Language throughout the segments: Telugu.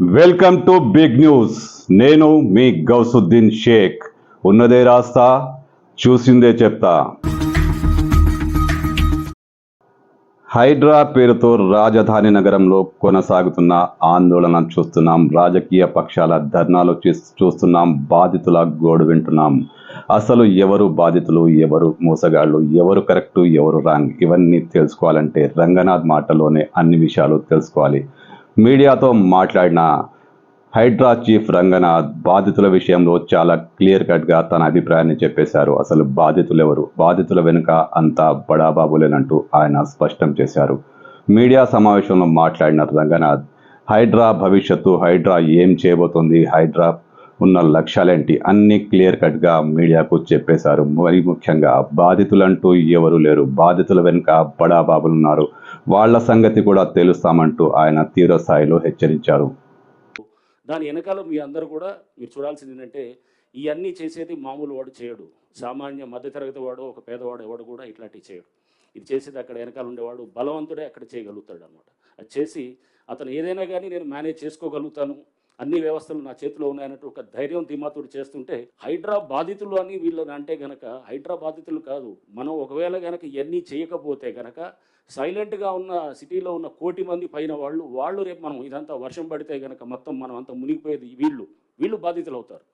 Welcome to big news. నేను మీ గౌసుద్దీన్ షేక్. ఉన్నదే రాస్తా చూసిందే చెప్తా. హైడ్రా పేరుతో రాజధాని నగరంలో కొనసాగుతున్న ఆందోళన చూస్తున్నాం. రాజకీయ పక్షాల ధర్నాలు చూ- చూస్తున్నాం. బాధితుల గోడు వింటున్నాం. అసలు ఎవరు బాధితులు ఎవరు మోసగాళ్ళు ఎవరు కరెక్ట్ ఎవరు రాంగ్? ఇవన్నీ తెలుసుకోవాలంటే రంగనాథ్ మాటలోనే అన్ని విషయాలు తెలుసుకోవాలి. మీడియాతో మాట్లాడిన హైడ్రా చీఫ్ రంగనాథ్ బాధితుల విషయంలో చాలా క్లియర్ కట్గా తన అభిప్రాయాన్ని చెప్పేశారు. అసలు బాధితులు ఎవరు? బాధితుల వెనుక అంతా బడాబాబులేనంటూ ఆయన స్పష్టం చేశారు. మీడియా సమావేశంలో మాట్లాడిన రంగనాథ్ హైడ్రా భవిష్యత్తు హైడ్రా ఏం చేయబోతోంది? హైడ్రా ఉన్న లక్ష్యాలేంటి? అన్ని క్లియర్ కట్గా మీడియాకు చెప్పేశారు. మరి ముఖ్యంగా బాధితులంటూ ఎవరు లేరు. బాధితుల వెనుక బడాబాబులు ఉన్నారు. వాళ్ళ సంగతి కూడా తెలుస్తామంటూ ఆయన తీవ్ర స్థాయిలో హెచ్చరించారు. దాని వెనకాల మీ అందరూ కూడా మీరు చూడాల్సింది ఏంటంటే ఇవన్నీ చేసేది మామూలు వాడు చేయడు. సామాన్య మధ్యతరగతి వాడు ఒక పేదవాడు ఎవడు కూడా ఇట్లాంటివి చేయడు. ఇది చేసేది అక్కడ వెనకాల ఉండేవాడు బలవంతుడే అక్కడ చేయగలుగుతాడు అనమాట అది చేసి అతను ఏదైనా కానీ నేను మేనేజ్ చేసుకోగలుగుతాను అన్ని వ్యవస్థలు నా చేతిలో ఉన్నాయన్నట్టు ఒక ధైర్యం ధీమాతుడు చేస్తుంటే హైడ్రా బాధితులు అని వీళ్ళని అంటే గనక హైడ్రా బాధితులు కాదు. మనం ఒకవేళ గనక ఇవన్నీ చేయకపోతే గనక సైలెంట్గా ఉన్న సిటీలో ఉన్న కోటి మంది పైన వాళ్ళు వాళ్ళు రేపు మనం ఇదంతా వర్షం పడితే గనక మొత్తం మనం అంతా మునిగిపోయేది వీళ్ళు. వీళ్ళు బాధితులు అవుతారు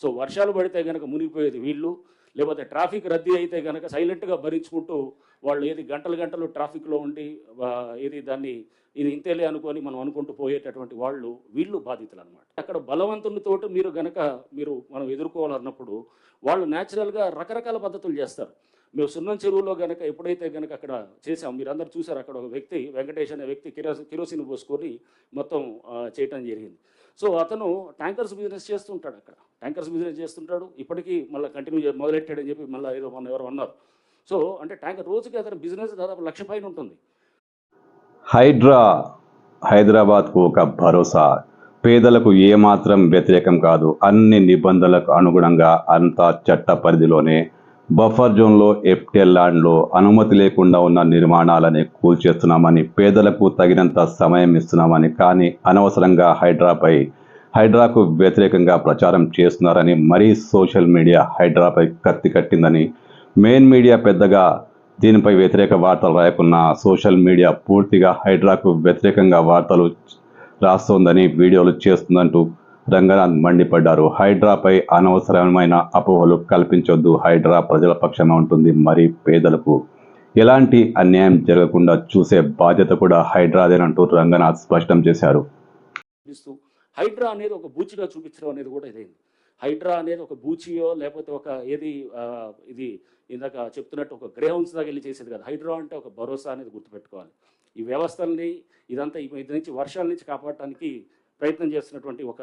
సో వర్షాలు పడితే కనుక మునిగిపోయేది వీళ్ళు లేకపోతే ట్రాఫిక్ రద్దీ అయితే గనక సైలెంట్గా భరించుకుంటూ వాళ్ళు ఏది గంటలు గంటలు ట్రాఫిక్లో ఉండి ఏది దాన్ని ఇది ఇంతేలే అనుకొని మనం అనుకుంటూ పోయేటటువంటి వాళ్ళు వీళ్ళు బాధితులు అనమాట అక్కడ బలవంతునితోటి మీరు గనక మీరు మనం ఎదుర్కోవాలన్నప్పుడు వాళ్ళు న్యాచురల్గా రకరకాల పద్ధతులు చేస్తారు. మేము సున్నం చెరువులో గనక ఎప్పుడైతే గనక అక్కడ చేసాం మీరు అందరు చూసారు అక్కడ ఒక వ్యక్తి వెంకటేష్ అనే వ్యక్తి కిరోసి కిరోసిన్ పోసుకొని మొత్తం చేయటం జరిగింది. సో అతను ట్యాంకర్స్ బిజినెస్ చేస్తుంటాడు అక్కడ. ట్యాంకర్స్ బిజినెస్ చేస్తుంటాడు. ఇప్పటికీ మళ్ళీ కంటిన్యూ మొదలెట్టాడని చెప్పి మళ్ళీ ఏదో మన ఎవరు అన్నారు. సో అంటే ట్యాంకర్ రోజుకి అతని బిజినెస్ దాదాపు లక్ష పైన ఉంటుంది. హైడ్రా హైదరాబాద్కు ఒక భరోసా. పేదలకు ఏమాత్రం వ్యతిరేకం కాదు. అన్ని నిబంధనలకు అనుగుణంగా అంతా చట్ట పరిధిలోనే బఫర్ జోన్లో ఎఫ్టెల్ ల్యాండ్లో అనుమతి లేకుండా ఉన్న నిర్మాణాలని కూల్చేస్తున్నామని పేదలకు తగినంత సమయం ఇస్తున్నామని కానీ అనవసరంగా హైడ్రాపై హైడ్రాకు వ్యతిరేకంగా ప్రచారం చేస్తున్నారని మరీ సోషల్ మీడియా హైడ్రాపై కత్తి కట్టిందని మెయిన్ మీడియా పెద్దగా దీనిపై వ్యతిరేక వార్తలు రాయకున్న సోషల్ మీడియా పూర్తిగా హైడ్రాకు వ్యతిరేకంగా వార్తలు రాస్తోందని వీడియోలు చేస్తుందంటూ రంగనాథ్ మండిపడ్డారు హైడ్రాపై అనవసరమైన అపోహలు కల్పించొద్దు హైడ్రా ప్రజల పక్షమే ఉంటుంది మరి పేదలకు ఎలాంటి అన్యాయం జరగకుండా చూసే బాధ్యత కూడా హైడ్రాదేనంటూ రంగనాథ్ స్పష్టం చేశారు హైడ్రా అనేది ఒక బూచిగా చూపించడం అనేది కూడా ఇదైంది హైడ్రా అనేది ఒక బూచియో లేకపోతే ఒక ఏది ఇది ఇందాక చెప్తున్నట్టు ఒక గ్రేహౌన్స్ దాకా వెళ్ళి చేసేది కాదు హైడ్రా అంటే ఒక భరోసా అనేది గుర్తుపెట్టుకోవాలి ఈ వ్యవస్థల్ని ఇదంతా ఇది నుంచి వర్షాల నుంచి కాపాడటానికి ప్రయత్నం చేస్తున్నటువంటి ఒక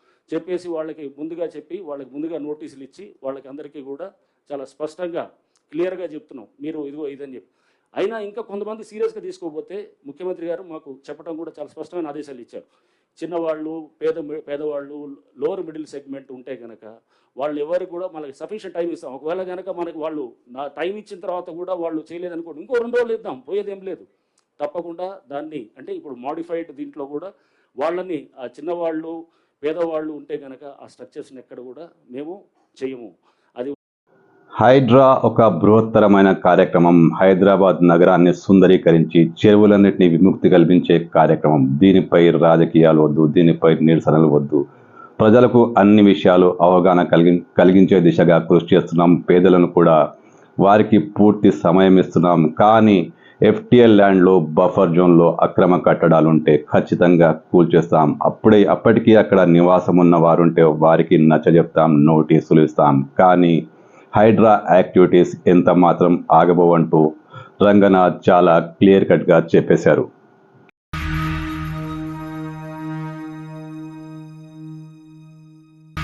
చెప్పేసి వాళ్ళకి ముందుగా చెప్పి వాళ్ళకి ముందుగా నోటీసులు ఇచ్చి వాళ్ళకి అందరికీ కూడా చాలా స్పష్టంగా క్లియర్గా చెప్తున్నాం. మీరు ఇదిగో ఇదని చెప్పి. అయినా ఇంకా కొంతమంది సీరియస్గా తీసుకోకపోతే ముఖ్యమంత్రి గారు మాకు చెప్పడం కూడా చాలా స్పష్టమైన ఆదేశాలు ఇచ్చారు. చిన్నవాళ్ళు పేద పేదవాళ్ళు లోవర్ మిడిల్ సెగ్మెంట్ ఉంటే కనుక వాళ్ళు ఎవరికి కూడా మనకి సఫిషియంట్ టైం ఇస్తాం. ఒకవేళ కనుక మనకి వాళ్ళు నా టైం ఇచ్చిన తర్వాత కూడా వాళ్ళు చేయలేదనుకోండి ఇంకో రెండు రోజులు ఇద్దాం పోయేదేం లేదు. తప్పకుండా దాన్ని అంటే ఇప్పుడు మాడిఫైడ్ దీంట్లో కూడా వాళ్ళని ఆ చిన్నవాళ్ళు పేదవాళ్ళు ఉంటే కనుక ఆ స్ట్రక్చర్స్ని ఎక్కడ కూడా మేము చేయము. అది హైడ్రా ఒక బృహత్తరమైన కార్యక్రమం. హైదరాబాద్ నగరాన్ని సుందరీకరించి చెరువులన్నింటినీ విముక్తి కల్పించే కార్యక్రమం. దీనిపై రాజకీయాలు వద్దు దీనిపై నిరసనలు వద్దు. ప్రజలకు అన్ని విషయాలు అవగాహన కలిగి కలిగించే దిశగా కృషి చేస్తున్నాం. పేదలను కూడా వారికి పూర్తి సమయం ఇస్తున్నాం. కానీ ఎఫ్టిఎల్ ల్యాండ్లో బఫర్ జోన్లో అక్రమ కట్టడాలుంటే ఖచ్చితంగా కూల్చేస్తాం. అప్పుడే అప్పటికీ అక్కడ నివాసం ఉన్న వారుంటే వారికి నచ్చజెప్తాం నోటీసులు ఇస్తాం. కానీ హైడ్రా యాక్టివిటీస్ ఎంత మాత్రం ఆగబోవంటూ రంగనాథ్ చాలా క్లియర్ కట్గా చెప్పేశారు.